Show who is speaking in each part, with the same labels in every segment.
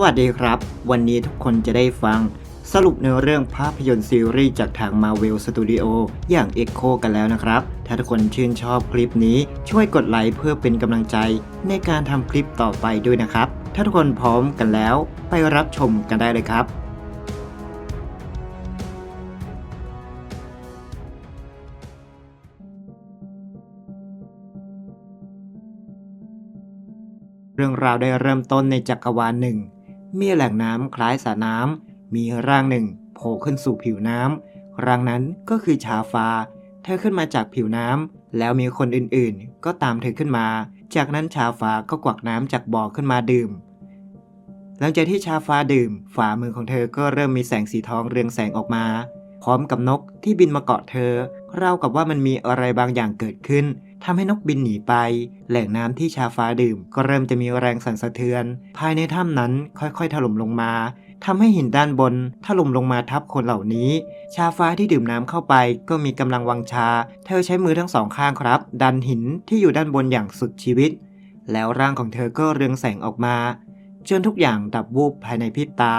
Speaker 1: วัสดีครับ วันนี้ทุกคนจะได้ฟัง สรุปในเรื่องภาพยนตร์ซีรีส์จากทาง Marvel Studio อย่าง Echo กันแล้วนะครับ ถ้าทุกคนชื่นชอบคลิปนี้ช่วยกดไลค์เพื่อเป็นกำลังใจ ในการทำคลิปต่อไปด้วยนะครับ ถ้าทุกคนพร้อมกันแล้ว ไปรับชมกันได้เลยครับเรื่องราวได้เริ่มต้นในจักรวาลหนึ่ง มีแหล่งน้ำคล้ายสระน้ำ มีร่างหนึ่งโผล่ขึ้นสู่ผิวน้ำร่างนั้นก็คือชาฟา เธอขึ้นมาจากผิวน้ำ แล้วมีคนอื่นๆ ก็ตามเธอขึ้นมา จากนั้นชาฟาก็กวักน้ำจากบ่อขึ้นมาดื่ม หลังจากที่ชาฟาดื่ม ฝ่ามือของเธอก็เริ่มมีแสงสีทองเรืองแสงออกมา พร้อมกับนกที่บินมาเกาะเธอ ราวกับว่ามันมีอะไรบางอย่างเกิดขึ้น ทำให้นกบินหนีไป แหล่งน้ำที่ชาฟ้าดื่ม ก็เริ่มจะมีแรงสั่นสะเทือน ภายในถ้ำนั้นค่อยๆถล่มลงมาทำให้หินด้านบนถล่มลงมาทับคนเหล่านี้ ชาฟ้าที่ดื่มน้ำเข้าไป ก็มีกำลังวังชา เธอใช้มือทั้งสองข้างครับ ดันหินที่อยู่ด้านบนอย่างสุดชีวิต แล้วร่างของเธอก็เรืองแสงออกมาจนทุกอย่างดับวูบภายในพริบตา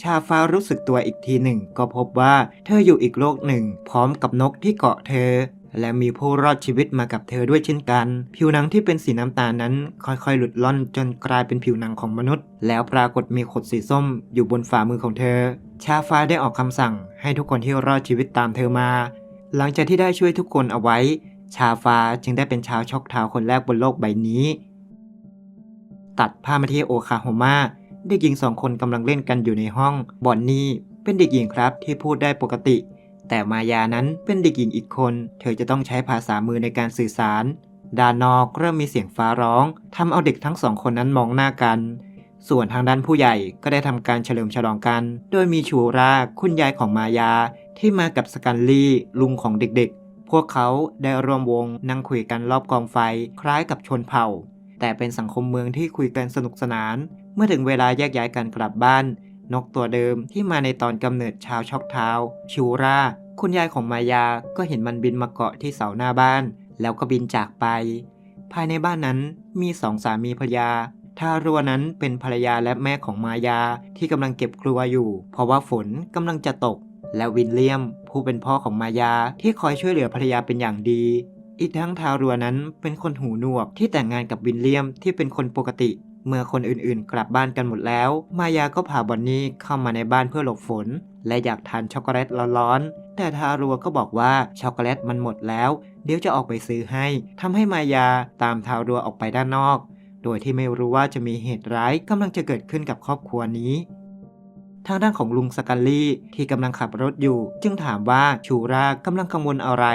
Speaker 1: ชาฟ้ารู้สึกตัวอีกทีหนึ่ง ก็พบว่าเธออยู่อีกโลกหนึ่ง พร้อมกับนกที่เกาะเธอ และมีผู้รอดชีวิตมากับเธอด้วยเช่นกัน ผิวหนังที่เป็นสีน้ำตาลนั้น ค่อยๆ หลุดล่อนจนกลายเป็นผิวหนังของมนุษย์ แล้วปรากฏมีขดสีส้มอยู่บนฝ่ามือของเธอ ชาฟ้าได้ออกคำสั่งให้ทุกคนที่รอดชีวิตตามเธอมา หลังจากที่ได้ช่วยทุกคนเอาไว้ ชาฟ้าจึงได้เป็นชาวช็อกเท้าคนแรกบนโลกใบนี้ ตัดภาพมาที่โอคาโฮมาเด็กหญิงสองคนกำลังเล่นกันอยู่ในห้อง บอนนี่เป็นเด็กหญิงครับที่พูดได้ปกติ แต่มายานั้นเป็นเด็กหญิงอีกคน เธอจะต้องใช้ภาษามือในการสื่อสาร ด้านนอกเริ่มมีเสียงฟ้าร้องทำเอาเด็กทั้งสองคนนั้นมองหน้ากัน ส่วนทางด้านผู้ใหญ่ก็ได้ทำการเฉลิมฉลองกัน โดยมีชูราคุณยายของมายา ที่มากับสกันลี่ลุงของเด็กๆ พวกเขาได้รวมวงนั่งคุยกันรอบกองไฟคล้ายกับชนเผ่า แต่เป็นสังคมเมืองที่คุยกันสนุกสนาน เมื่อถึงเวลาแยกย้ายกันกลับบ้าน นกตัวเดิมที่มาในตอนกำเนิดชาวช็อกเท้าชูราคุณยายของมายาก็เห็นมันบินมาเกาะที่เสาหน้าบ้าน แล้วก็บินจากไป ภายในบ้านนั้นมีสองสามีภรรยาทารัวนั้นเป็นภรรยาและแม่ของมายาที่กำลังเก็บครัวอยู่ เพราะว่าฝนกำลังจะตก และวินเลียม ผู้เป็นพ่อของมายาที่คอยช่วยเหลือภรรยาเป็นอย่างดี อีกทั้งทารัวนั้นเป็นคนหูหนวกที่แต่งงานกับวินเลียมที่เป็นคนปกติ เมื่อคนอื่นๆ กลับบ้านกันหมดแล้ว มายาก็พาบอนนี่เข้ามาในบ้านเพื่อหลบฝน และอยากทานช็อกโกแลตร้อนๆ แต่ทารัวก็บอกว่าช็อกโกแลตมันหมดแล้ว เดี๋ยวจะออกไปซื้อให้ทำให้มายาตามทารัวออกไปด้านนอก โดยที่ไม่รู้ว่าจะมีเหตุร้ายกำลังจะเกิดขึ้นกับครอบครัวนี้ทางด้านของลุงสกันลี่ที่กำลังขับรถอยู่ จึงถามว่าชูรากำลังกังวลอะไร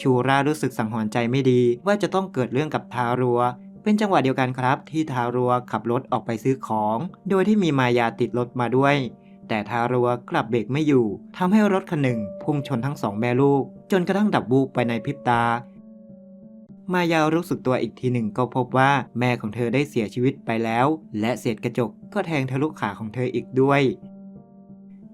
Speaker 1: ชูรารู้สึกสังหรณ์ใจไม่ดี ว่าจะต้องเกิดเรื่องกับทารัว เป็นจังหวะเดียวกันครับ ที่ทารัวขับรถออกไปซื้อของ โดยที่มีมายาติดรถมาด้วย แต่ทารัวกลับเบรกไม่อยู่ทำให้รถคันหนึ่งพุ่งชนทั้งสองแม่ลูก จนกระทั่งดับบูบไปในพริบตา มายารู้สึกตัวอีกทีหนึ่งก็พบว่าแม่ของเธอได้เสียชีวิตไปแล้ว และเศษกระจกก็แทงทะลุขาของเธออีกด้วย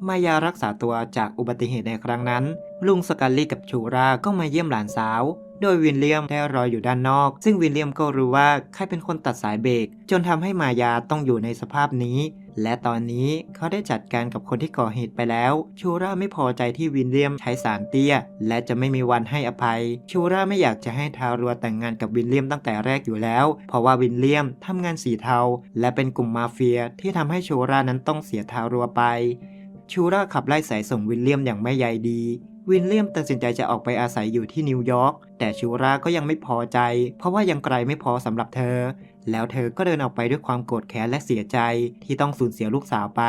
Speaker 1: มายารักษาตัวจากอุบัติเหตุในครั้งนั้น ลุงสกัลลี่กับชูราก็มาเยี่ยมหลานสาว โดยวินเลียมได้รออยู่ด้านนอก ซึ่งวินเลียมก็รู้ว่าใครเป็นคนตัดสายเบรกจนทำให้มายาต้องอยู่ในสภาพนี้ และตอนนี้เขาได้จัดการกับคนที่ก่อเหตุไปแล้ว ชูราไม่พอใจที่วินเลียมใช้สารเตี้ย และจะไม่มีวันให้อภัย ชูราไม่อยากจะให้ทารัวแต่งงานกับวินเลียมตั้งแต่แรกอยู่แล้ว เพราะว่าวินเลียมทำงานสีเทา และเป็นกลุ่มมาเฟียที่ทำให้ชูรานั้นต้องเสียทารัวไปชูราขับไล่สายส่งวินเลียมอย่างไม่ใยดี วินเลียมตัดสินใจจะออกไปอาศัยอยู่ที่นิวยอร์กแต่ชูราก็ยังไม่พอใจ เพราะว่ายังไกลไม่พอสำหรับเธอ แล้วเธอก็เดินออกไปด้วยความโกรธแค้นและเสียใจที่ต้องสูญเสียลูกสาวไป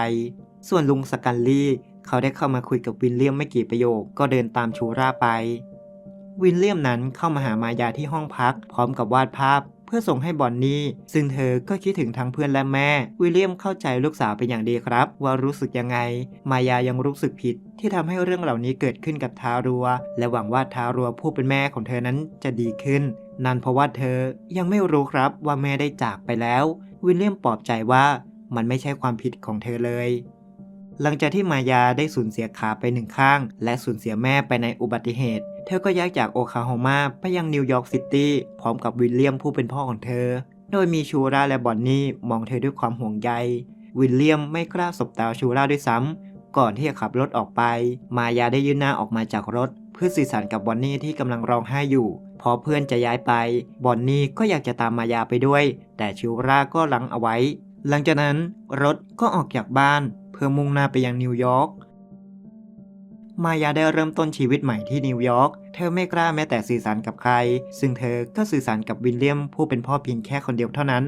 Speaker 1: ส่วนลุงสกันลี่เขาได้เข้ามาคุยกับวินเลียมไม่กี่ประโยค ก็เดินตามชูราไป วินเลียมนั้นเข้ามาหามายาที่ห้องพัก พร้อมกับวาดภาพ เพื่อส่งให้บอนนี่ซึ่งเธอก็คิดถึงทั้งเพื่อนและแม่ วิลเลียมเข้าใจลูกสาวเป็นอย่างดีครับ ว่ารู้สึกยังไง มายายังรู้สึกผิด ที่ทำให้เรื่องเหล่านี้เกิดขึ้นกับทารัว และหวังว่าทารัวผู้เป็นแม่ของเธอนั้นจะดีขึ้น นั่นเพราะว่าเธอยังไม่รู้ครับว่าแม่ได้จากไปแล้ว วิลเลียมปลอบใจว่ามันไม่ใช่ความผิดของเธอเลยหลังจากที่มายาได้สูญเสียขาไปหนึ่งข้าง และสูญเสียแม่ไปในอุบัติเหตุ เธอก็ย้ายจากโอคลาโฮมาไปยังนิวยอร์กซิตี้พร้อมกับวิลเลียมผู้เป็นพ่อของเธอ โดยมีชูราและบอนนี่มองเธอด้วยความห่วงใย วิลเลียมไม่กล้าสบตาชูราด้วยซ้ำก่อนที่จะขับรถออกไป มายาได้ยื่นหน้าออกมาจากรถ เพื่อสื่อสารกับบอนนี่ที่กำลังร้องไห้อยู่พอเพื่อนจะย้ายไป บอนนี่ก็อยากจะตามมายาไปด้วย แต่ชูราก็ลังเอาไว้ หลังจากนั้นรถก็ออกจากบ้าน เพื่อมุ่งหน้าไปยังนิวยอร์ก มายาได้เริ่มต้นชีวิตใหม่ที่นิวยอร์ก เธอไม่กล้าแม้แต่สื่อสารกับใคร ซึ่งเธอก็สื่อสารกับวิลเลียมผู้เป็นพ่อเพียงแค่คนเดียวเท่านั้น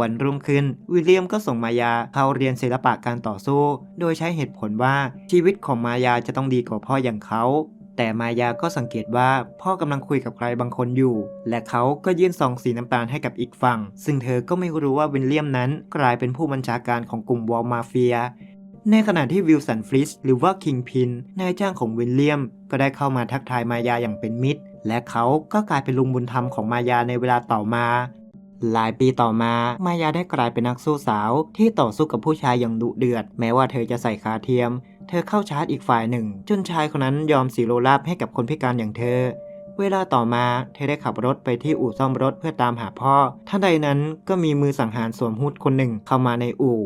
Speaker 1: วันรุ่งขึ้น วิลเลียมก็ส่งมายาเข้าเรียนศิลปะการต่อสู้ โดยใช้เหตุผลว่าชีวิตของมายาจะต้องดีกว่าพ่ออย่างเขาแต่มายาก็สังเกตว่าพ่อกำลังคุยกับใครบางคนอยู่ และเขาก็ยื่นซองสีน้ำตาลให้กับอีกฝั่ง ซึ่งเธอก็ไม่รู้ว่าวิลเลียมนั้นกลายเป็นผู้บัญชาการของกลุ่มวอลมาเฟีย ในขณะที่วิลสันฟริสหรือว่าคิงพินนายจ้างของวิลเลียม ก็ได้เข้ามาทักทายมายาอย่างเป็นมิตร และเขาก็กลายเป็นลุงบุญธรรมของมายาในเวลาต่อมา หลายปีต่อมามายาได้กลายเป็นนักสู้สาวที่ต่อสู้กับผู้ชายอย่างดุเดือด แม้ว่าเธอจะใส่ขาเทียม เธอเข้าชาร์จอีกฝ่ายหนึ่ง จนชายคนนั้นยอมสีโรลาบให้กับคนพิการอย่างเธอเวลาต่อมาเธอได้ขับรถไปที่อู่ซ่อมรถเพื่อตามหาพ่อท่านใดนั้นก็มีมือสังหารสวมฮุดคนหนึ่งเข้ามาในอู่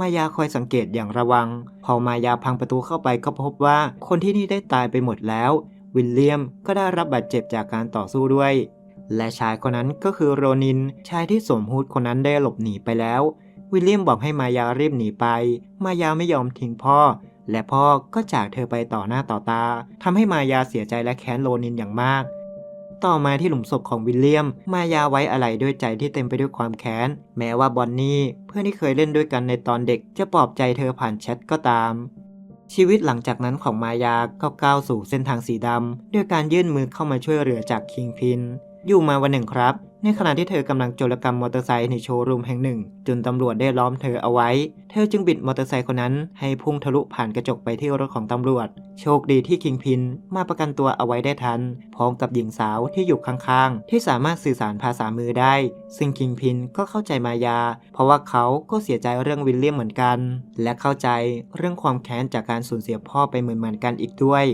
Speaker 1: มายาคอยสังเกตอย่างระวัง พอมายาพังประตูเข้าไปก็พบว่าคนที่นี่ได้ตายไปหมดแล้ว วิลเลียมก็ได้รับบาดเจ็บจากการต่อสู้ด้วย และชายคนนั้นก็คือโรนิน ชายที่สวมฮูดคนนั้นได้หลบหนีไปแล้ว วิลเลียมบอกให้มายารีบหนีไป มายาไม่ยอมทิ้งพ่อ และพ่อก็จากเธอไปต่อหน้าต่อตาทำให้มายาเสียใจและแค้นโรนินอย่างมาก ต่อมาที่หลุมศพของวิลเลียม มายาไว้อะไรด้วยใจที่เต็มไปด้วยความแค้น แม้ว่าบอนนี่เพื่อนที่เคยเล่นด้วยกันในตอนเด็ก จะปลอบใจเธอผ่านแชทก็ตาม ชีวิตหลังจากนั้นของมายาก็ก้าวสู่เส้นทางสีดำด้วยการยื่นมือเข้ามาช่วยเหลือจากคิงพิน อยู่มาวันหนึ่งครับ ในขณะที่เธอกำลังโจรกรรมมอเตอร์ไซค์ในโชว์รูมแห่งหนึ่ง จนตำรวจได้ล้อมเธอเอาไว้ เธอจึงบิดมอเตอร์ไซค์คนนั้นให้พุ่งทะลุผ่านกระจกไปที่รถของตำรวจ โชคดีที่คิงพินมาประกันตัวเอาไว้ได้ทัน พร้อมกับหญิงสาวที่อยู่ข้างๆ ที่สามารถสื่อสารภาษามือได้ ซึ่งคิงพินก็เข้าใจมายา เพราะว่าเขาก็เสียใจเรื่องวิลเลียมเหมือนกัน และเข้าใจเรื่องความแค้นจากการสูญเสียพ่อไปเหมือนๆกันอีกด้วย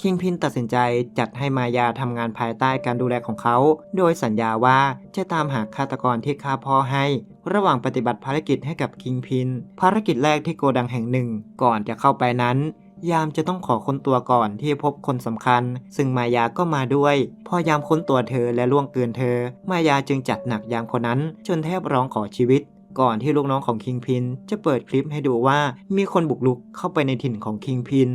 Speaker 1: คิงพินตัดสินใจจัดให้มายาทำงานภายใต้การดูแลของเขา โดยสัญญาว่าจะตามหาฆาตกรที่ฆ่าพ่อให้ ระหว่างปฏิบัติภารกิจให้กับคิงพิน ภารกิจแรกที่โกดังแห่งหนึ่ง ก่อนจะเข้าไปนั้น ยามจะต้องขอค้นตัวก่อนที่พบคนสำคัญ ซึ่งมายาก็มาด้วย พอยามค้นตัวเธอและล่วงเกินเธอ มายาจึงจัดหนักยามคนนั้น จนแทบร้องขอชีวิตก่อนที่ลูกน้องของคิงพินจะเปิดคลิปให้ดูว่ามีคนบุกรุกเข้าไปในถิ่นของคิงพิน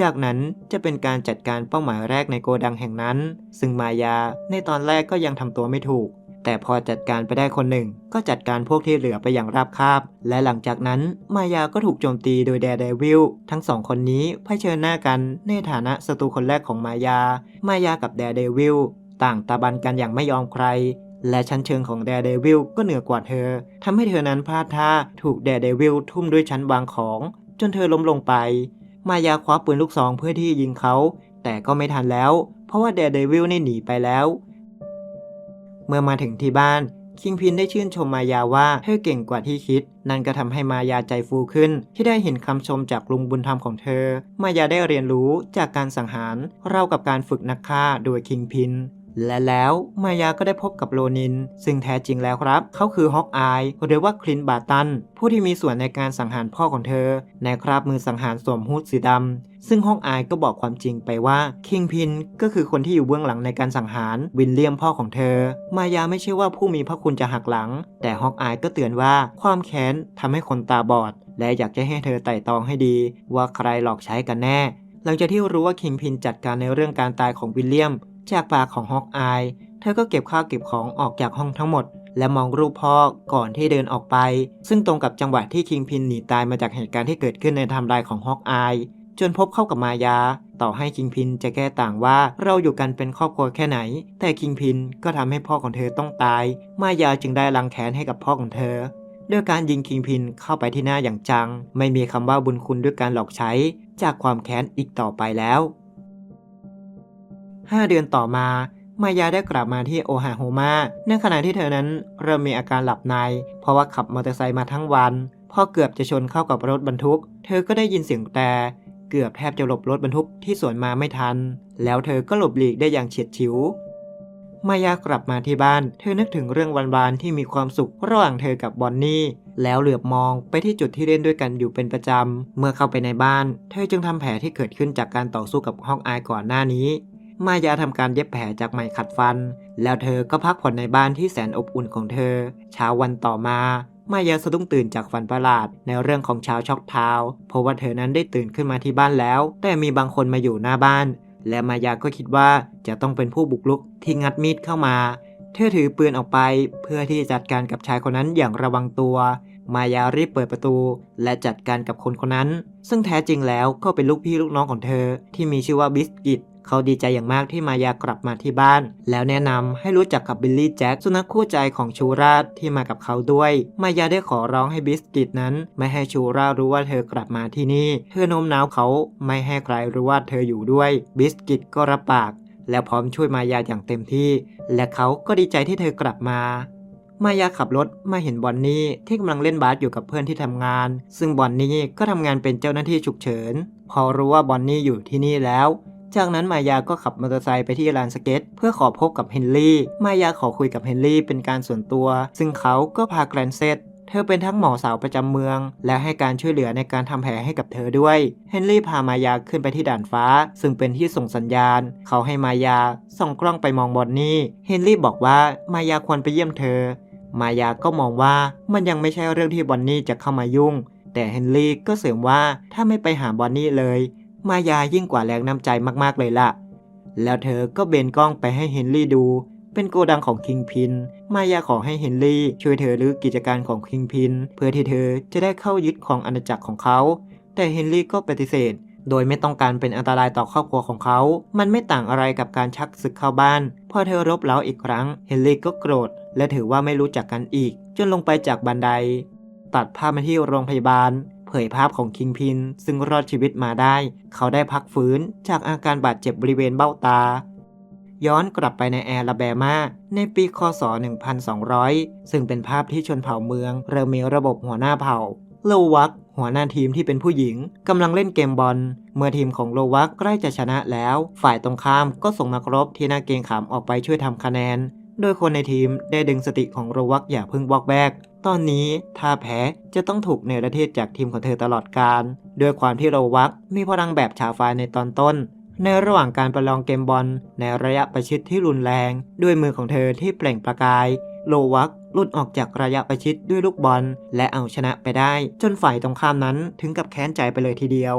Speaker 1: จากนั้นจะเป็นการจัดการเป้าหมายแรกในโกดังแห่งนั้น ซึ่งมายาในตอนแรกก็ยังทำตัวไม่ถูก แต่พอจัดการไปได้คนหนึ่ง ก็จัดการพวกที่เหลือไปอย่างราบคาบ และหลังจากนั้นมายาก็ถูกโจมตีโดยแดร์เดวิลทั้งสองคนนี้เผชิญหน้ากันในฐานะศัตรูคนแรกของมายา มายากับแดร์เดวิลต่างตาบันกันอย่างไม่ยอมใครและชั้นเชิงของแดร์เดวิลก็เหนือกว่าเธอทำให้เธอนั้นพลาดท่าถูกแดร์เดวิลทุ่มด้วยชั้นวางของ จนเธอล้มลงไป มายาคว้าปืนลูกซองเพื่อที่ยิงเขา แต่ก็ไม่ทันแล้ว เพราะว่าแดเดวิลนี่หนีไปแล้ว เมื่อมาถึงที่บ้านคิงพินได้ชื่นชมมายาว่าเธอเก่งกว่าที่คิด นั่นก็ทำให้มายาใจฟูขึ้น ที่ได้เห็นคำชมจากลุงบุญธรรมของเธอ มายาได้เรียนรู้จากการสังหารเรากับการฝึกนักฆ่าโดยคิงพิน และแล้วมายาก็ได้พบกับโรนิน ซึ่งแท้จริงแล้วครับ เขาคือฮอกอายหรือว่าคลินบาตัน ผู้ที่มีส่วนในการสังหารพ่อของเธอ ในคราบมือสังหารสวมฮูดสีดำซึ่งฮอกอายก็บอกความจริงไปว่าคิงพินก็คือคนที่อยู่เบื้องหลังในการสังหารวินเลียมพ่อของเธอ มายาไม่ใช่ว่าผู้มีพระคุณจะหักหลัง แต่ฮอกอายก็เตือนว่าความแค้นทำให้คนตาบอด และอยากจะให้เธอไต่ตองให้ดี ว่าใครหลอกใช้กันแน่ หลังจากที่รู้ว่าคิงพินจัดการในเรื่องการตายของวิลเลียม จากปากของฮอกอาย เธอก็เก็บข้าวเก็บของออกจากห้องทั้งหมด และมองรูปพ่อก่อนที่เดินออกไป ซึ่งตรงกับจังหวะที่คิงพินหนีตายมาจากเหตุการณ์ที่เกิดขึ้นในไทม์ไลน์ของฮอกอาย จนพบเข้ากับมายา ต่อให้คิงพินจะแก้ต่างว่าเราอยู่กันเป็นครอบครัวแค่ไหน แต่คิงพินก็ทำให้พ่อของเธอต้องตาย มายาจึงได้ลังแค้นให้กับพ่อของเธอด้วยการยิงคิงพินเข้าไปที่หน้าอย่างจัง ไม่มีคำว่าบุญคุณด้วยการหลอกใช้ จากความแค้นอีกต่อไปแล้ว 5 เดือนต่อมามายาได้กลับมาที่โอฮาโฮมาในขณะที่เธอนั้นเริ่มมีอาการหลับใน เพราะว่าขับมอเตอร์ไซค์มาทั้งวัน พอเกือบจะชนเข้ากับรถบรรทุก เธอก็ได้ยินเสียงแต่เกือบแทบจะหลบรถบรรทุกที่สวนมาไม่ทัน แล้วเธอก็หลบหลีกได้อย่างเฉียดฉิว มายากลับมาที่บ้าน เธอนึกถึงเรื่องวันๆที่มีความสุขระหว่างเธอกับบอนนี่ แล้วเหลือบมองไปที่จุดที่เล่นด้วยกันอยู่เป็นประจำ เมื่อเข้าไปในบ้าน เธอจึงทำแผลที่เกิดขึ้นจากการต่อสู้กับฮอกอายก่อนหน้านี้ มายาทำการเย็บแผลจากไหมขัดฟัน แล้วเธอก็พักผ่อนในบ้านที่แสนอบอุ่นของเธอ เช้าวันต่อมามายาสะดุ้งตื่นจากฝันประหลาดในเรื่องของชาวช็อกทาวเพราะว่าเธอนั้นได้ตื่นขึ้นมาที่บ้านแล้ว แต่มีบางคนมาอยู่หน้าบ้าน และมายาก็คิดว่าจะต้องเป็นผู้บุกรุกที่งัดมีดเข้ามา เธอถือปืนออกไปเพื่อที่จะจัดการกับชายคนนั้นอย่างระวังตัว มายารีบเปิดประตู และจัดการกับคนคนนั้น ซึ่งแท้จริงแล้วก็เป็นลูกพี่ลูกน้องของเธอที่มีชื่อว่าบิสกิต เขาดีใจอย่างมากที่มายากลับมาที่บ้าน แล้วแนะนำให้รู้จักกับบิลลี่แจ็คสุนัขคู่ใจของชูราที่มากับเขาด้วย มายาได้ขอร้องให้บิสกิตนั้น ไม่ให้ชูรารู้ว่าเธอกลับมาที่นี่ เธอโน้มน้าวเขาไม่ให้ใครรู้ว่าเธออยู่ด้วย บิสกิตก็รับปาก และพร้อมช่วยมายาอย่างเต็มที่ และเขาก็ดีใจที่เธอกลับมามายาขับรถมาเห็นบอนนี่ที่กำลังเล่นบาสอยู่กับเพื่อนที่ทำงาน ซึ่งบอนนี่ก็ทำงานเป็นเจ้าหน้าที่ฉุกเฉิน พอรู้ว่าบอนนี่อยู่ที่นี่แล้ว จากนั้นมายาก็ขับมอเตอร์ไซค์ไปที่ลานสเก็ต เพื่อขอพบกับเฮนรี่ มายาขอคุยกับเฮนรี่เป็นการส่วนตัว ซึ่งเขาก็พาแกรนเซตเธอเป็นทั้งหมอสาวประจำเมือง และให้การช่วยเหลือในการทำแผลให้กับเธอด้วย เฮนรี่พามายาขึ้นไปที่ด่านฟ้า ซึ่งเป็นที่ส่งสัญญาณ เขาให้มายาส่องกล้องไปมองบอนนี่ เฮนรี่บอกว่ามายาควรไปเยี่ยมเธอ มายาก็มองว่ามันยังไม่ใช่เรื่องที่บอนนี่จะเข้ามายุ่ง แต่เฮนรี่ก็เสริมว่าถ้าไม่ไปหาบอนนี่เลย มายายิ่งกว่าแรงน้ำใจมากๆเลยล่ะ แล้วเธอก็เบนกล้องไปให้เฮนรี่ดู เป็นโกดังของคิงพิน มายาขอให้เฮนรี่ช่วยเธอรื้อกิจการของคิงพิน เพื่อที่เธอจะได้เข้ายึดของอาณาจักรของเขา แต่เฮนรี่ก็ปฏิเสธ โดยไม่ต้องการเป็นอันตรายต่อครอบครัวของเขา มันไม่ต่างอะไรกับการชักศึกเข้าบ้าน พอเธอรบเร้าอีกครั้ง เฮนรี่ก็โกรธ และถือว่าไม่รู้จักกันอีก จนลงไปจากบันได ตัดภาพมาที่โรงพยาบาล เผยภาพของคิงพิน ซึ่งรอดชีวิตมาได้ เขาได้พักฟื้นจากอาการบาดเจ็บบริเวณเบ้าตา ย้อนกลับไปในแอลาแบมา ในปีคศ 1200 ซึ่งเป็นภาพที่ชนเผ่าเมือง เริ่มมีระบบหัวหน้าเผ่าโลวักหัวหน้าทีมที่เป็นผู้หญิงกำลังเล่นเกมบอล เมื่อทีมของโลวักใกล้จะชนะแล้ว ฝ่ายตรงข้ามก็ส่งนักรบที่หน่าเกงขามออกไปช่วยทำคะแนน โดยคนในทีมได้ดึงสติของโลวักอย่าพิ่งบอกแบก ตอนนี้ถ้าแพ้จะต้องถูกเนรเทศจากทีมของเธอตลอดการด้วยความที่โลวักมีพลังแบบชาวไฟในตอนต้น ในระหว่างการประลองเกมบอลในระยะประชิดที่รุนแรง ด้วยมือของเธอที่เปล่งประกาย โลวักหลุดออกจากระยะประชิดด้วยลูกบอล และเอาชนะไปได้ จนฝ่ายตรงข้ามนั้นถึงกับแค้นใจไปเลยทีเดียว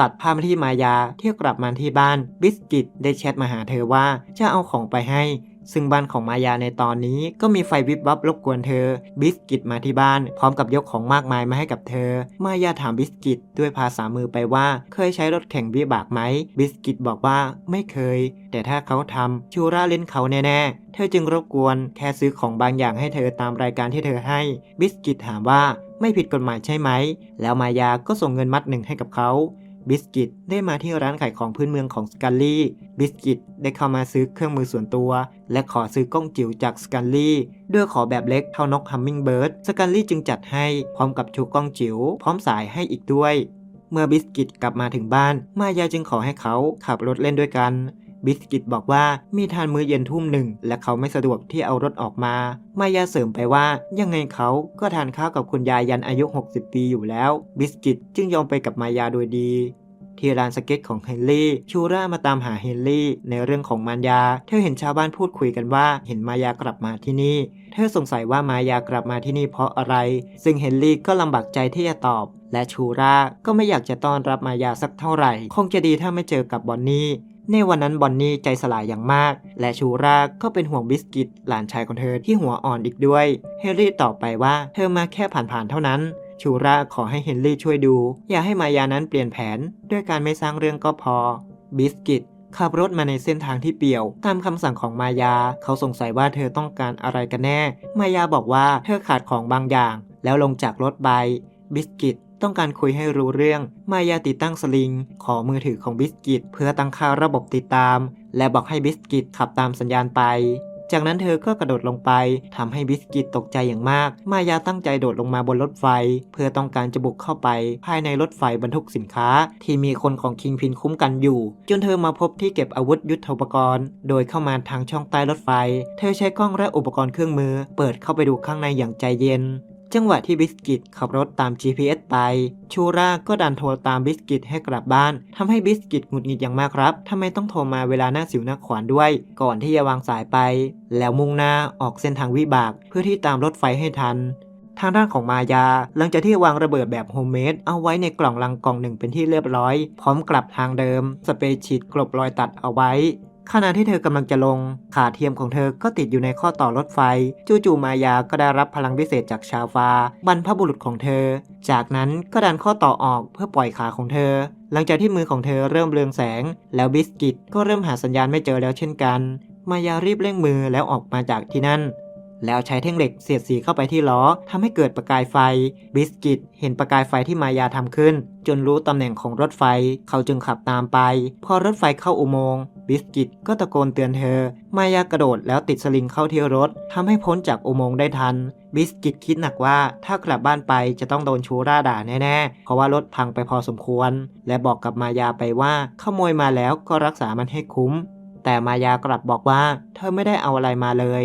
Speaker 1: ตัดภาพมาที่มายาที่กลับมาที่บ้านบิสกิตได้แชทมาหาเธอว่าจะเอาของไปให้ ซึ่งบ้านของมายาในตอนนี้ก็มีไฟวิบวับรบกวนเธอ บิสกิตมาที่บ้าน พร้อมกับยกของมากมายมาให้กับเธอ มายาถามบิสกิตด้วยภาษามือไปว่า เคยใช้รถแข่งวิบากไหม บิสกิตบอกว่าไม่เคย แต่ถ้าเขาทำชูราเล่นเขาแน่ๆ เธอจึงรบกวนแค่ซื้อของบางอย่างให้เธอตามรายการที่เธอให้ บิสกิตถามว่าไม่ผิดกฎหมายใช่ไหม แล้วมายาก็ส่งเงินมัดหนึ่งให้กับเขา บิสกิตได้มาที่ร้านขายของพื้นเมืองของสกัลลี่บิสกิตได้เข้ามาซื้อเครื่องมือส่วนตัว และขอซื้อกล้องจิ๋วจากสกัลลี่ด้วยขอแบบเล็กเท่านกฮัมมิงเบิร์ดสกัลลี่จึงจัดให้พร้อมกับชูกล้องจิ๋วพร้อมสายให้อีกด้วย เมื่อบิสกิตกลับมาถึงบ้าน มายาจึงขอให้เขาขับรถเล่นด้วยกัน บิสกิตบอกว่ามีทานมื้อเย็นทุ่มหนึ่ง และเขาไม่สะดวกที่เอารถออกมา มายาเสริมไปว่า ยังไงเขาก็ทานข้าวกับคุณยายยันอายุ 60 ปีอยู่แล้ว บิสกิตจึงยอมไปกับมายาโดยดีที่ร้านสเก็ตของเฮนรี่ ชูรามาตามหาเฮนรี่ในเรื่องของมารยา เธอเห็นชาวบ้านพูดคุยกันว่าเห็นมายากลับมาที่นี่ เธอสงสัยว่ามายากลับมาที่นี่เพราะอะไร ซึ่งเฮนรี่ก็ลำบากใจที่จะตอบ และชูราก็ไม่อยากจะต้อนรับมายาสักเท่าไหร่ คงจะดีถ้าไม่เจอกับบอนนี่ ในวันนั้นบอนนี่ใจสลายอย่างมาก และชูราก็เป็นห่วงบิสกิตหลานชายของเธอที่หัวอ่อนอีกด้วย เฮนรี่ตอบไปว่าเธอมาแค่ผ่านๆเท่านั้น ชูราขอให้เฮนรี่ช่วยดู อย่าให้มายานั้นเปลี่ยนแผน ด้วยการไม่สร้างเรื่องก็พอ บิสกิตขับรถมาในเส้นทางที่เปี่ยว ตามคำสั่งของมายา เขาสงสัยว่าเธอต้องการอะไรกันแน่ มายาบอกว่าเธอขาดของบางอย่าง แล้วลงจากรถไปบิสกิต ต้องการคุยให้รู้เรื่อง มายาติดตั้งสลิง ขอมือถือของบิสกิตเพื่อตั้งค่าระบบติดตาม และบอกให้บิสกิตขับตามสัญญาณไป จากนั้นเธอก็กระโดดลงไปทำให้บิสกิตตกใจอย่างมาก มายาตั้งใจโดดลงมาบนรถไฟ เพื่อต้องการจะบุกเข้าไป ภายในรถไฟบรรทุกสินค้า ที่มีคนของคิงพินคุ้มกันอยู่ จนเธอมาพบที่เก็บอาวุธยุทโธปกรณ์ โดยเข้ามาทางช่องใต้รถไฟ เธอใช้กล้องและอุปกรณ์เครื่องมือ เปิดเข้าไปดูข้างในอย่างใจเย็น จังหวะที่บิสกิตขับรถตาม GPS ไป ชูราก็ดันโทรตามบิสกิตให้กลับบ้านทำให้บิสกิตหงุดหงิดอย่างมากครับทำไมต้องโทรมาเวลาหน้าสิวหน้าขวานด้วย ก่อนที่จะวางสายไป แล้วมุ่งหน้าออกเส้นทางวิบาก เพื่อที่ตามรถไฟให้ทันทางด้านของมายา หลังจากที่วางระเบิดแบบโฮมเมดเอาไว้ในกล่องลังกล่องหนึ่งเป็นที่เรียบร้อย พร้อมกลับทางเดิม สเปรย์ฉีดกลบรอยตัดเอาไว้ ขณะที่เธอกำลังจะลง ขาเทียมของเธอก็ติดอยู่ในข้อต่อรถไฟ จู่ๆมายาก็ได้รับพลังพิเศษจากชาวฟา บรรพบุรุษของเธอ จากนั้นก็ดันข้อต่อออกเพื่อปล่อยขาของเธอ หลังจากที่มือของเธอเริ่มเรืองแสง แล้วบิสกิตก็เริ่มหาสัญญาณไม่เจอแล้วเช่นกัน มายารีบเร่งมือแล้วออกมาจากที่นั่น แล้วใช้แท่งเหล็กเสียดสีเข้าไปที่ล้อทำให้เกิดประกายไฟ บิสกิตเห็นประกายไฟที่มายาทำขึ้น จนรู้ตำแหน่งของรถไฟ เขาจึงขับตามไป พอรถไฟเข้าอุโมงค์ บิสกิตก็ตะโกนเตือนเธอ มายากระโดดแล้วติดสลิงเข้าที่รถทำให้พ้นจากอุโมงค์ได้ทัน บิสกิตคิดหนักว่าถ้ากลับบ้านไปจะต้องโดนชูร่าด่าแน่ๆ เพราะว่ารถพังไปพอสมควร และบอกกับมายาไปว่าขโมยมาแล้วก็รักษามันให้คุ้ม แต่มายากลับบอกว่า เธอไม่ได้เอาอะไรมาเลย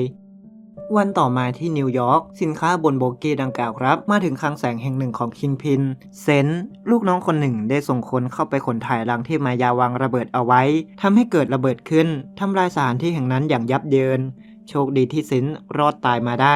Speaker 1: วันต่อมาที่นิวยอร์กสินค้าบนโบกี้ดังกล่าวครับ มาถึงคลังแสงแห่งหนึ่งของคิงพินเซนลูกน้องคนหนึ่งได้ส่งคนเข้าไปขนถ่ายรังที่มายาวางระเบิดเอาไว้ทำให้เกิดระเบิดขึ้นทำลายสถานที่แห่งนั้นอย่างยับเยิน โชคดีที่เซนรอดตายมาได้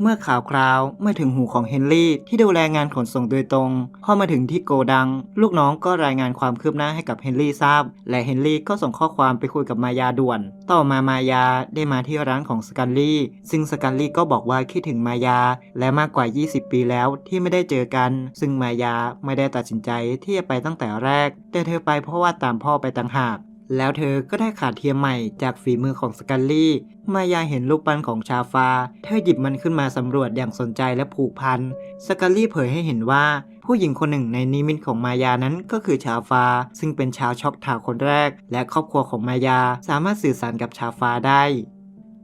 Speaker 1: เมื่อข่าวคราวไม่ถึงหูของเฮนรี่ที่ดูแลงานขนส่งโดยตรง พอมาถึงที่โกดัง ลูกน้องก็รายงานความคืบหน้าให้กับเฮนรี่ทราบ และเฮนรี่ก็ส่งข้อความไปคุยกับมายาด่วน ต่อมามายาได้มาที่ร้านของสกันลี่ ซึ่งสกันลี่ก็บอกว่าคิดถึงมายา และมากกว่า 20 ปีแล้วที่ไม่ได้เจอกัน ซึ่งมายาไม่ได้ตัดสินใจที่จะไปตั้งแต่แรก แต่เธอไปเพราะว่าตามพ่อไปต่างหาก แล้วเธอก็ได้ขาเทียมใหม่จากฝีมือของสกันลี่ มายาเห็นรูปปั้นของชาฟา เธอหยิบมันขึ้นมาสำรวจอย่างสนใจและผูกพัน สกันลี่เผยให้เห็นว่า ผู้หญิงคนหนึ่งในนิมิตของมายานั้นก็คือชาฟา ซึ่งเป็นชาวช็อกทาวคนแรก และครอบครัวของมายาสามารถสื่อสารกับชาฟาได้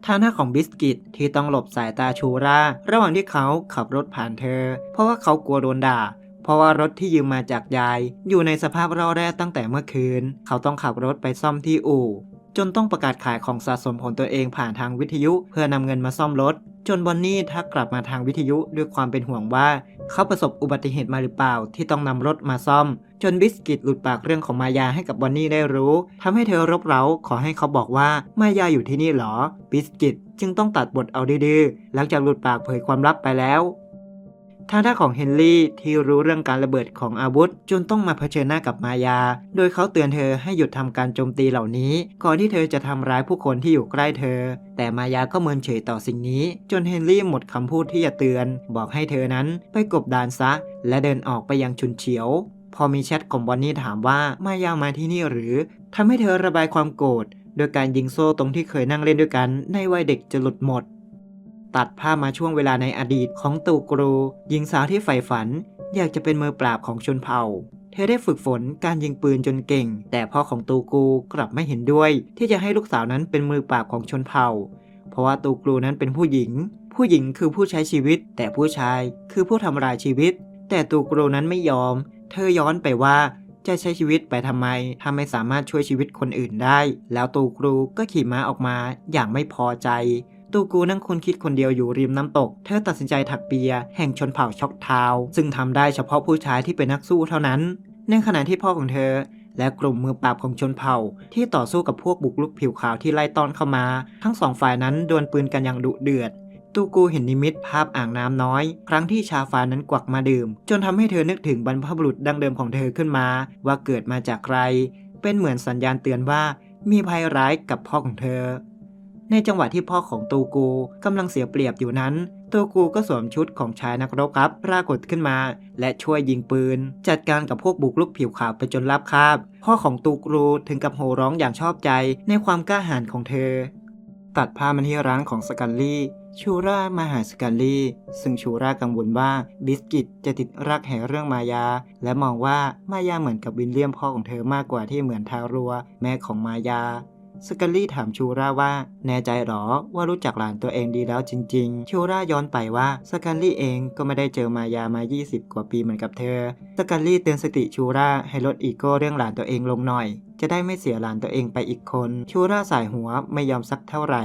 Speaker 1: ทาหน้าของบิสกิตที่ต้องหลบสายตาชูรา ระหว่างที่เขาขับรถผ่านเธอ เพราะว่าเขากลัวโดนด่า เพราะว่ารถที่ยืมมาจากยาย อยู่ในสภาพร่อแร่ตั้งแต่เมื่อคืน เขาต้องขับรถไปซ่อมที่อู่ จนต้องประกาศขายของสะสมของตัวเองผ่านทางวิทยุ เพื่อนำเงินมาซ่อมรถ จนบอนนี่ทักกลับมาทางวิทยุด้วยความเป็นห่วงว่า เขาประสบอุบัติเหตุมาหรือเปล่าที่ต้องนำรถมาซ่อม จนบิสกิตหลุดปากเรื่องของมายาให้กับบอนนี่ได้รู้ทำให้เธอรบเร้าขอให้เขาบอกว่ามายาอยู่ที่นี่หรอบิสกิตจึงต้องตัดบทเอาดื้อๆหลังจากหลุดปากเผยความลับไปแล้ว ทางด้านของเฮนรี่ที่รู้เรื่องการระเบิดของอาวุธ จนต้องมาเผชิญหน้ากับมายา โดยเขาเตือนเธอให้หยุดทำการโจมตีเหล่านี้ ก่อนที่เธอจะทำร้ายผู้คนที่อยู่ใกล้เธอ แต่มายาก็เมินเฉยต่อสิ่งนี้ จนเฮนรี่หมดคำพูดที่จะเตือน บอกให้เธอนั้นไปกบดานซะ และเดินออกไปยังชุนเฉียว พอมีแชทของบอนนี่ถามว่ามายามาที่นี่หรือทำให้เธอระบายความโกรธโดยการยิงโซ่ตรงที่เคยนั่งเล่นด้วยกันในวัยเด็กจะหลุดหมด ตัดภาพมาช่วงเวลาในอดีตของตูกรู หญิงสาวที่ใฝ่ฝัน อยากจะเป็นมือปราบของชนเผ่า เธอได้ฝึกฝนการยิงปืนจนเก่ง แต่พ่อของตูกูกลับไม่เห็นด้วย ที่จะให้ลูกสาวนั้นเป็นมือปราบของชนเผ่า เพราะว่าตูกรูนั้นเป็นผู้หญิง ผู้หญิงคือผู้ใช้ชีวิต แต่ผู้ชายคือผู้ทำลายชีวิต แต่ตูกรูนั้นไม่ยอม เธอย้อนไปว่าจะใช้ชีวิตไปทำไม ถ้าไม่สามารถช่วยชีวิตคนอื่นได้ แล้วตูกรูก็ขี่ม้าออกมาอย่างไม่พอใจ ตูกูนั่งคนคิดคนเดียวอยู่ริมน้ำตก เธอตัดสินใจถักเปีย แห่งชนเผ่าช็อกทาว ซึ่งทำได้เฉพาะผู้ชายที่เป็นนักสู้เท่านั้น ในขณะที่พ่อของเธอ และกลุ่มมือปราบของชนเผ่า ที่ต่อสู้กับพวกบุกลุกผิวขาวที่ไล่ต้อนเข้ามา ทั้งสองฝ่ายนั้นดวลปืนกันอย่างดุเดือดตูกูเห็นนิมิตภาพอ่างน้ำน้อย ครั้งที่ชาฟานั้นกวักมาดื่ม จนทำให้เธอนึกถึงบรรพบุรุษดั้งเดิมของเธอขึ้นมา ว่าเกิดมาจากใคร เป็นเหมือนสัญญาณเตือนว่ามีภัยร้ายกับพ่อของเธอ ในจังหวะที่พ่อของตูกูกำลังเสียเปรียบอยู่นั้น ตูกูก็สวมชุดของชายนักรบครับ ปรากฏขึ้นมา และช่วยยิงปืน จัดการกับพวกบุกลุกผิวขาวไปจนราบคาบ พ่อของตูกูถึงกับโห่ร้องอย่างชอบใจในความกล้าหาญของเธอ ตัดภาพมาที่ร้านของสกันลี่ชูรามาหาสกันลี่ ซึ่งชูรากังวลว่าบิสกิตจะติดรักแห่เรื่องมายา และมองว่ามายาเหมือนกับวินเลียมพ่อของเธอมากกว่าที่เหมือนทารัว แม่ของมายา สกัลลี่ถามชูราว่า แน่ใจหรอว่ารู้จักหลานตัวเองดีแล้วจริง ๆ ชูราย้อนไปว่าสกัลลี่เองก็ไม่ได้เจอมายามา 20 กว่าปีเหมือนกับเธอ สกัลลี่เตือนสติชูราให้ลดอีโก้เรื่องหลานตัวเองลงหน่อย จะได้ไม่เสียหลานตัวเองไปอีกคน ชูราสายหัวไม่ยอมสักเท่าไหร่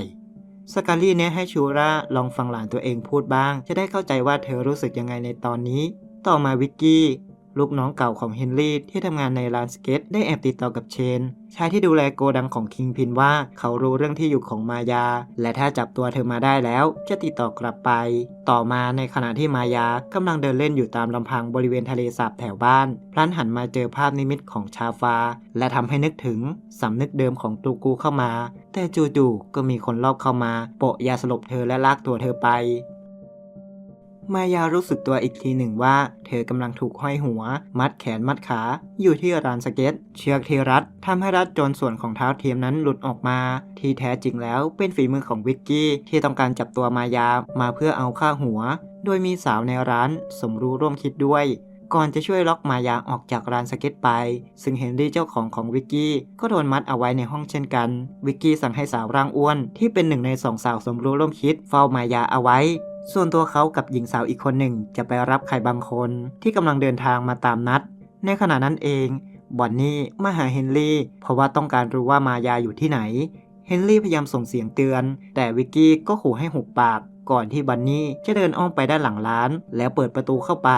Speaker 1: สกาลี่แนะให้ชูราลองฟังหลานตัวเองพูดบ้าง จะได้เข้าใจว่าเธอรู้สึกยังไงในตอนนี้ ต่อมาวิกกี้ ลูกน้องเก่าของเฮนรี่ที่ทำงานในร้านสเก็ตได้แอบติดต่อกับเชน ชายที่ดูแลโกดังของคิงพินว่าเขารู้เรื่องที่อยู่ของมายา และถ้าจับตัวเธอมาได้แล้วจะติดต่อกลับไป ต่อมาในขณะที่มายากำลังเดินเล่นอยู่ตามลำพังบริเวณทะเลสาบแถวบ้าน พลันหันมาเจอภาพนิมิตของชาฟา และทำให้นึกถึงสำนึกเดิมของตูกูเข้ามา แต่จู่ๆก็มีคนรอบเข้ามาโปะยาสลบเธอและลากตัวเธอไป มายารู้สึกตัวอีกทีหนึ่งว่า เธอกำลังถูกห้อยหัว มัดแขนมัดขา อยู่ที่ร้านสเก็ต เชือกที่รัดทำให้รัดจนส่วนของเท้าเทียมนั้นหลุดออกมา ที่แท้จริงแล้วเป็นฝีมือของวิกกี้ที่ต้องการจับตัวมายามาเพื่อเอาค่าหัว โดยมีสาวในร้านสมรู้ร่วมคิดด้วยก่อนจะช่วยล็อกมายาออกจากร้านสเก็ตไป ซึ่งเฮนรี่เจ้าของของวิกกี้ก็โดนมัดเอาไว้ในห้องเช่นกัน วิกกี้สั่งให้สาวร่างอ้วนที่เป็นหนึ่งในสองสาวสมรู้ร่วมคิดเฝ้ามายาเอาไว้ ส่วนตัวเขากับหญิงสาวอีกคนหนึ่งจะไปรับใครบางคนที่กำลังเดินทางมาตามนัด ในขณะนั้นเองบอนนี่มาหาเฮนรี่เพราะว่าต้องการรู้ว่ามายาอยู่ที่ไหน เฮนรี่พยายามส่งเสียงเตือน แต่วิกกี้ก็ขู่ให้หุบปาก ก่อนที่บันนี่จะเดินอ้อมไปด้านหลังร้าน แล้วเปิดประตูเข้าไป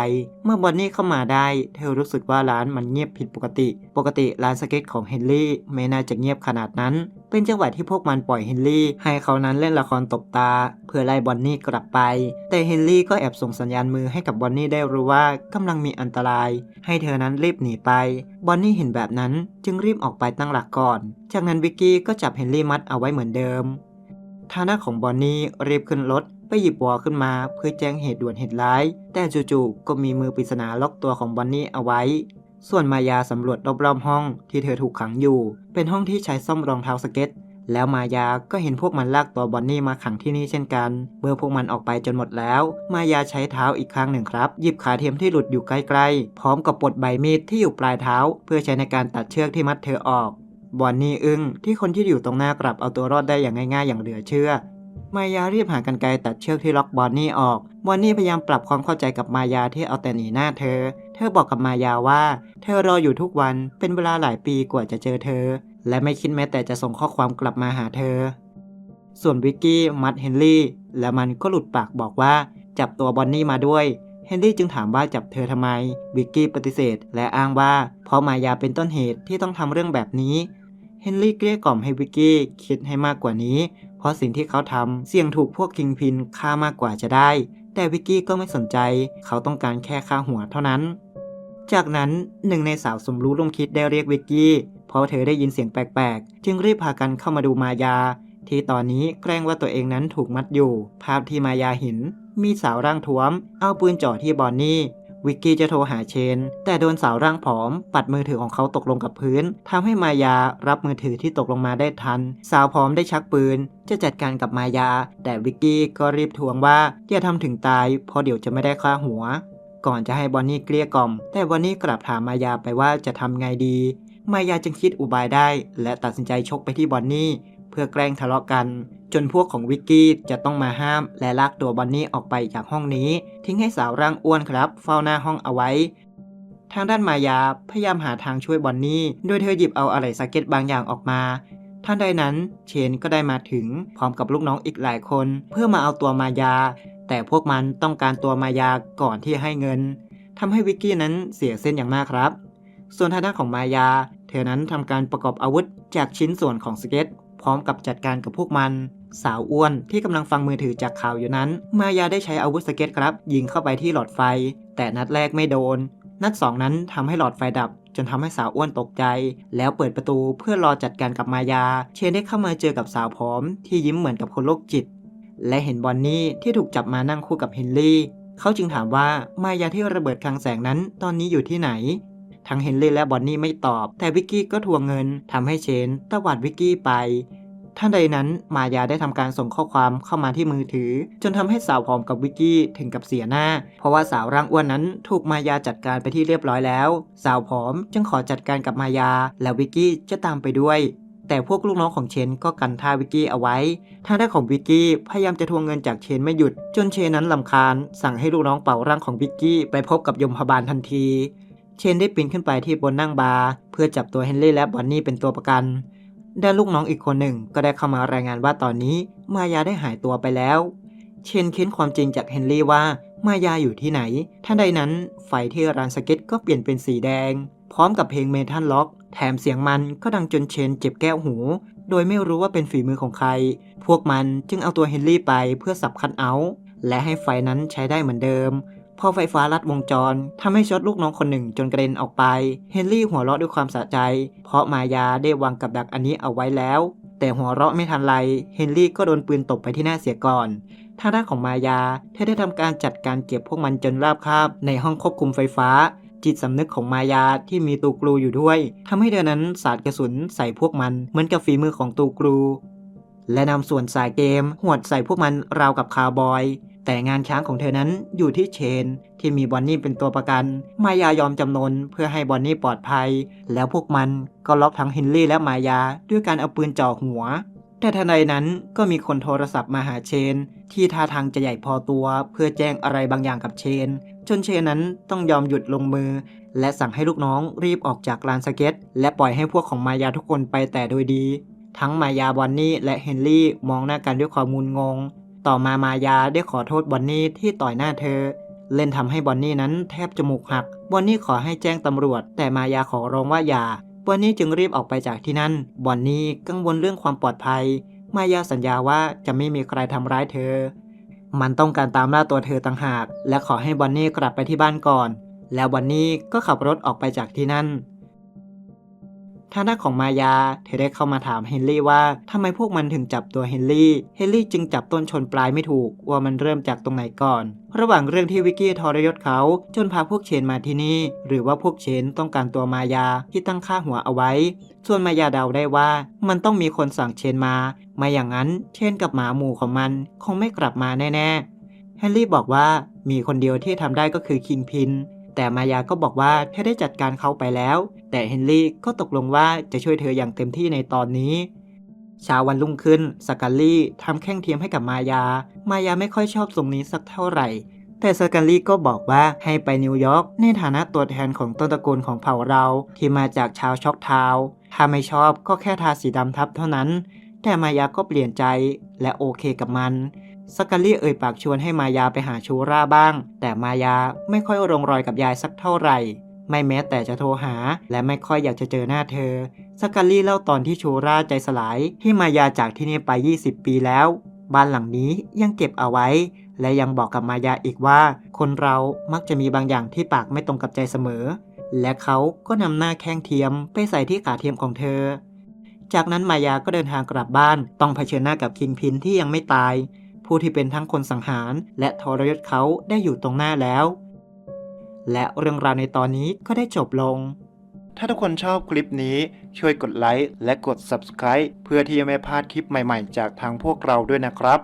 Speaker 1: เมื่อบันนี่เข้ามาได้ เธอรู้สึกว่าร้านมันเงียบผิดปกติ ปกติร้านสเก็ตของเฮนรี่ไม่น่าจะเงียบขนาดนั้น เป็นจังหวะที่พวกมันปล่อยเฮนรี่ให้เขานั้นเล่นละครตบตา เพื่อไล่บอนนี่กลับไป แต่เฮนรี่ก็แอบส่งสัญญาณมือให้กับบอนนี่ได้รู้ว่ากำลังมีอันตราย ให้เธอนั้นรีบหนีไป บอนนี่เห็นแบบนั้นจึงรีบออกไปตั้งหลักก่อน จากนั้นวิกกี้ก็จับเฮนรี่มัดเอาไว้เหมือนเดิมทางด้าของบอนนี่รีบขึ้นรถไปหยิบวอขึ้นมาเพื่อแจ้งเหตุด่วนเหตุร้าย แต่จู่ๆก็มีมือปริศนาล็อกตัวของบอนนี่เอาไว้ ส่วนมายาสำรวจรอบๆห้องที่เธอถูกขังอยู่ เป็นห้องที่ใช้ซ่อมรองเท้าสเก็ต แล้วมายาก็เห็นพวกมันลากตัวบอนนี่มาขังที่นี่เช่นกัน เมื่อพวกมันออกไปจนหมดแล้ว มายาใช้เท้าอีกครั้งหนึ่งครับ หยิบขาเทียมที่หลุดอยู่ใกล้ๆ พร้อมกับปลดใบมีดที่อยู่ปลายเท้า เพื่อใช้ในการตัดเชือกที่มัดเธอออกบอนนี่อึ้งที่คนที่อยู่ตรงหน้ากลับเอาตัวรอดได้อย่างง่ายๆ อย่างเหลือเชื่อ มายารีบหากันไกรตัดเชือกที่ล็อกบอนนี่ออก บอนนี่พยายามปรับความเข้าใจกับมายาที่เอาแต่หนีหน้าเธอ เธอบอกกับมายาว่า เธอรออยู่ทุกวันเป็นเวลาหลายปีกว่าจะเจอเธอ และไม่คิดแม้แต่จะส่งข้อความกลับมาหาเธอ ส่วนวิกกี้มัดเฮนรี่และมันก็หลุดปากบอกว่า จับตัวบอนนี่มาด้วยเฮนรี่จึงถามว่าจับเธอทำไมวิกกี้ปฏิเสธ และอ้างว่าเพราะมายาเป็นต้นเหตุที่ต้องทำเรื่องแบบนี้เฮนรี่เกลี้ยกล่อมให้วิกกี้คิดให้มากกว่านี้ เพราะสิ่งที่เขาทำเสี่ยงถูกพวกคิงพินฆ่ามากกว่าจะได้ แต่วิกกี้ก็ไม่สนใจ เขาต้องการแค่ค่าหัวเท่านั้น จากนั้นหนึ่งในสาวสมรู้ร่วมคิดได้เรียกวิกกี้เพราะเธอได้ยินเสียงแปลกๆ จึงรีบพากันเข้ามาดูมายา ที่ตอนนี้แกล้งว่าตัวเองนั้นถูกมัดอยู่ ภาพที่มายาเห็นมีสาวร่างท้วม เอาปืนจ่อที่บอนนี่ วิกกี้จะโทรหาเชน แต่โดนสาวร่างผอม ปัดมือถือของเขาตกลงกับพื้นทำให้มายารับมือถือที่ตกลงมาได้ทัน สาวผอมได้ชักปืน จะจัดการกับมายา แต่วิกกี้ก็รีบทวงว่าอย่าทำถึงตายเพราะเดี๋ยวจะไม่ได้ค่าหัว ก่อนจะให้บอนนี่เกลี้ยกล่อม แต่บอนนี่กลับถามมายาไปว่าจะทำไงดี มายาจึงคิดอุบายได้ และตัดสินใจชกไปที่บอนนี่ เพื่อแกล้งทะเลาะกัน จนพวกของวิกกี้จะต้องมาห้ามและลากตัวบอนนี่ออกไปจากห้องนี้ ทิ้งให้สาวร่างอ้วนครับ เฝ้าหน้าห้องเอาไว้ ทางด้านมายาพยายามหาทางช่วยบอนนี่โดยเธอหยิบเอาอะไรสเก็ตบางอย่างออกมาท่านใดนั้นเชนก็ได้มาถึงพร้อมกับลูกน้องอีกหลายคน เพื่อมาเอาตัวมายา แต่พวกมันต้องการตัวมายาก่อนที่ให้เงินทำให้วิกกี้นั้นเสียเส้นอย่างมากครับ ส่วนทางด้านของมายา เธอนั้นทำการประกอบอาวุธจากชิ้นส่วนของสเก็ต พร้อมกับจัดการกับพวกมันสาวอ้วนที่กำลังฟังมือถือจากข่าวอยู่นั้น มายาได้ใช้อาวุธสเก็ตครับ ยิงเข้าไปที่หลอดไฟ แต่นัดแรกไม่โดน นัดสองนั้นทำให้หลอดไฟดับ จนทำให้สาวอ้วนตกใจ แล้วเปิดประตูเพื่อรอจัดการกับมายา เชนได้เข้ามาเจอกับสาวผอม ที่ยิ้มเหมือนกับคนโรคจิต และเห็นบอนนี่ที่ถูกจับมานั่งคู่กับเฮนรี่ เขาจึงถามว่ามายาที่ระเบิดคลังแสงนั้นตอนนี้อยู่ที่ไหน ทั้งเฮนรี่และบอนนี่ไม่ตอบ แต่วิกกี้ก็ทวงเงินทำให้เชนตวาดวิกกี้ไปท่านใดนั้นมายาได้ทำการส่งข้อความเข้ามาที่มือถือ จนทำให้สาวผอมกับวิกกี้ถึงกับเสียหน้า เพราะว่าสาวร่างอ้วนนั้นถูกมายาจัดการไปที่เรียบร้อยแล้ว สาวผอมจึงขอจัดการกับมายา และวิกกี้จะตามไปด้วย แต่พวกลูกน้องของเชนก็กันท่าวิกกี้เอาไว้ทางด้านของวิกกี้พยายามจะทวงเงินจากเชนไม่หยุด จนเชนนั้นลำคาญ สั่งให้ลูกน้องเป่าร่างของวิกกี้ไปพบกับยมพบาลทันที เชนได้ปีนขึ้นไปที่บนนั่งบาร์เพื่อจับตัวเฮนรี่และบอนนี่เป็นตัวประกันด้านลูกน้องอีกคนหนึ่งก็ได้เข้ามารายงานว่าตอนนี้มายาได้หายตัวไปแล้ว เชนเค้นความจริงจากเฮนรี่ว่ามายาอยู่ที่ไหนท่านใดนั้นไฟที่ร้านสเก็ตก็เปลี่ยนเป็นสีแดง พร้อมกับเพลงเมทัลล็อก แถมเสียงมันก็ดังจนเชนเจ็บแก้วหู โดยไม่รู้ว่าเป็นฝีมือของใคร พวกมันจึงเอาตัวเฮนรี่ไปเพื่อสับคันเอาท์และให้ไฟนั้นใช้ได้เหมือนเดิม พอไฟฟ้าลัดวงจรทำให้ช็อตลูกน้องคนหนึ่งจนกระเด็นออกไป เฮนรี่หัวเราะด้วยความสะใจ เพราะมายาได้วางกับดักอันนี้เอาไว้แล้ว แต่หัวเราะไม่ทันไร เฮนรี่ก็โดนปืนตกไปที่หน้าเสียก่อนทางด้านของมายาเธอได้ทำการจัดการเก็บพวกมันจนราบคาบในห้องควบคุมไฟฟ้า จิตสำนึกของมายาที่มีตูกรูอยู่ด้วยทำให้เธอนั้นสาดกระสุนใส่พวกมันเหมือนกับฝีมือของตูกรู และนำส่วนสายเกมหวดใส่พวกมันราวกับคาร์บอย แต่งานช้างของเธอนั้นอยู่ที่เชน ที่มีบอนนี่เป็นตัวประกัน มายายอมจำนนเพื่อให้บอนนี่ปลอดภัย แล้วพวกมันก็ล็อกทั้งเฮนรี่และมายาด้วยการเอาปืนจ่อหัว แต่ทันใดนั้นก็มีคนโทรศัพท์มาหาเชน ที่ท่าทางจะใหญ่พอตัว เพื่อแจ้งอะไรบางอย่างกับเชน จนเชนนั้นต้องยอมหยุดลงมือ และสั่งให้ลูกน้องรีบออกจากลานสเก็ต และปล่อยให้พวกของมายาทุกคนไปแต่โดยดี ทั้งมายาบอนนี่และเฮนรี่มองหน้ากันด้วยความงุนงง ต่อมามายาได้ขอโทษบอนนี่ที่ต่อยหน้าเธอ เล่นทำให้บอนนี่นั้นแทบจมูกหัก บอนนี่ขอให้แจ้งตำรวจ แต่มายาขอร้องว่าอย่า บอนนี่จึงรีบออกไปจากที่นั่น บอนนี่กังวลเรื่องความปลอดภัย มายาสัญญาว่าจะไม่มีใครทำร้ายเธอ มันต้องการตามล่าตัวเธอต่างหาก และขอให้บอนนี่กลับไปที่บ้านก่อน แล้วบอนนี่ก็ขับรถออกไปจากที่นั่น ทางด้านของมายา เธอได้เข้ามาถามเฮนรี่ว่าทำไมพวกมันถึงจับตัวเฮนรี่ เฮนรี่จึงจับต้นชนปลายไม่ถูก ว่ามันเริ่มจากตรงไหนก่อน ระหว่างเรื่องที่วิกกี้ทรยศเขาจนพาพวกเชนมาที่นี่ หรือว่าพวกเชนต้องการตัวมายาที่ตั้งค่าหัวเอาไว้ ส่วนมายาเดาได้ว่า มันต้องมีคนสั่งเชนมาไม่อย่างนั้น เชนกับหมาหมู่ของมัน คงไม่กลับมาแน่ๆ เฮนรี่บอกว่ามีคนเดียวที่ทำได้ก็คือคิงพิน แต่มายาก็บอกว่าเธอได้จัดการเขาไปแล้ว แต่เฮนรี่ก็ตกลงว่าจะช่วยเธออย่างเต็มที่ในตอนนี้เช้าวันรุ่งขึ้นสกัลลี่ทำแข้งเทียมให้กับมายา มายาไม่ค่อยชอบทรงนี้สักเท่าไหร่ แต่สกัลลี่ก็บอกว่าให้ไปนิวยอร์กในฐานะตัวแทนของต้นตระกูลของเผ่าเราที่มาจากชาวช็อกทาว ถ้าไม่ชอบก็แค่ทาสีดำทับเท่านั้น แต่มายาก็เปลี่ยนใจและโอเคกับมัน สกัลลี่เอ่ยปากชวนให้มายาไปหาชูราบ้าง แต่มายาไม่ค่อยลงรอยกับยายสักเท่าไหร่ ไม่แม้แต่จะโทรหา และไม่ค่อยอยากจะเจอหน้าเธอ สกัลลี่เล่าตอนที่ชูราใจสลายที่มายาจากที่นี่ไป 20 ปีแล้ว บ้านหลังนี้ยังเก็บเอาไว้ และยังบอกกับมายาอีกว่า คนเรามักจะมีบางอย่างที่ปากไม่ตรงกับใจเสมอ และเขาก็นำหน้าแข้งเทียมไปใส่ที่ขาเทียมของเธอ จากนั้นมายาก็เดินทางกลับบ้าน ต้องเผชิญหน้ากับคิงพินที่ยังไม่ตาย ผู้ที่เป็นทั้งคนสังหาร และทรยศเขาได้อยู่ตรงหน้าแล้ว และเรื่องราวในตอนนี้ก็ได้จบลง ถ้าทุกคนชอบคลิปนี้ช่วยกดไลค์และกด Subscribe เพื่อที่จะไม่พลาดคลิปใหม่ๆ จากทางพวกเราด้วยนะครับ